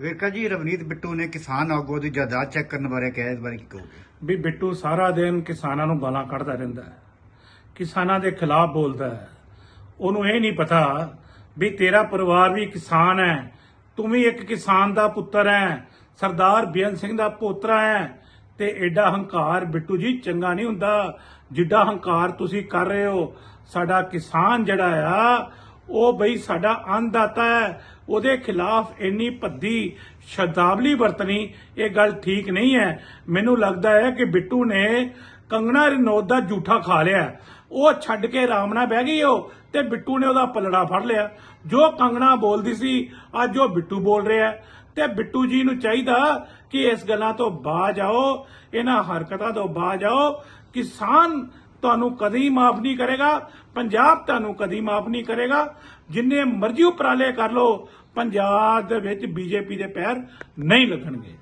ਵੇਰਕਾ ਜੀ, ਰਵਨੀਤ ਬਿੱਟੂ ਨੇ ਕਿਸਾਨ ਆਗੂ ਦੀ ਜਾਇਦਾਦ ਚੈੱਕ ਕਰਨ ਬਾਰੇ ਕਿਹਾ, ਇਸ ਬਾਰੇ ਕੀ ਕਹੋਗੇ? ਵੀ ਬਿੱਟੂ ਸਾਰਾ ਦਿਨ ਕਿਸਾਨਾਂ ਨੂੰ ਗਾਲਾਂ ਕੱਢਦਾ ਰਹਿੰਦਾ ਹੈ। ਕਿਸਾਨਾਂ ਦੇ ਖਿਲਾਫ ਬੋਲਦਾ ਹੈ। ਉਹਨੂੰ ਇਹ ਨਹੀਂ ਪਤਾ ਵੀ ਤੇਰਾ ਪਰਿਵਾਰ ਵੀ ਕਿਸਾਨ ਹੈ। ਤੂੰ ਵੀ ਇੱਕ ਕਿਸਾਨ ਦਾ ਪੁੱਤਰ ਹੈ। ਸਰਦਾਰ ਬੇਅੰਤ ਸਿੰਘ ਦਾ ਪੋਤਰਾ ਹੈ। ਤੇ ਐਡਾ ਹੰਕਾਰ ਬਿੱਟੂ ਜੀ ਚੰਗਾ ਨਹੀਂ ਹੁੰਦਾ। ਜਿੱਡਾ ਹੰਕਾਰ ਤੁਸੀਂ ਕਰ ਰਹੇ ਹੋ, ਸਾਡਾ ਕਿਸਾਨ ਜਿਹੜਾ ਆ ਉਹ ਬਈ ਸਾਡਾ ਅੰਨਦਾਤਾ ਹੈ, ਉਹਦੇ ਖਿਲਾਫ ਇੰਨੀ ਭੱਦੀ ਸ਼ਬਦਾਵਲੀ ਵਰਤਣੀ, ਇਹ ਗੱਲ ਠੀਕ ਨਹੀਂ ਹੈ। ਮੈਨੂੰ ਲੱਗਦਾ ਹੈ ਕਿ ਬਿੱਟੂ ਨੇ ਕੰਗਣਾ ਰਣੌਤ ਦਾ ਝੂਠਾ ਖਾ ਲਿਆ। ਉਹ ਛੱਡ ਕੇ ਆਰਾਮ ਨਾਲ ਬਹਿ ਗਈ ਉਹ, ਤੇ ਬਿੱਟੂ ਨੇ ਉਹਦਾ ਪਲੜਾ ਫੜ ਲਿਆ। ਜੋ ਕੰਗਣਾ ਬੋਲਦੀ ਸੀ, ਅੱਜ ਉਹ ਬਿੱਟੂ ਬੋਲ ਰਿਹਾ ਹੈ। ਤੇ ਬਿੱਟੂ ਜੀ ਨੂੰ ਚਾਹੀਦਾ ਕਿ ਇਸ ਗੱਲਾਂ ਤੋਂ ਬਾਜ ਆਓ ਇਹਨਾਂ ਹਰਕਤਾਂ ਤੋਂ ਬਾਜ ਆਓ ਕਿਸਾਨ ਤੁਹਾਨੂੰ ਕਦੀ ਮਾਫ ਨਹੀਂ ਕਰੇਗਾ, ਪੰਜਾਬ ਤੁਹਾਨੂੰ ਕਦੀ ਮਾਫ ਨਹੀਂ ਕਰੇਗਾ। ਜਿੰਨੇ ਮਰਜ਼ੀ ਉਪਰਾਲੇ ਕਰ ਲੋ ਪੰਜਾਬ ਦੇ ਵਿੱਚ ਬੀਜੇਪੀ ਦੇ ਪੈਰ ਨਹੀਂ ਲੱਗਣਗੇ।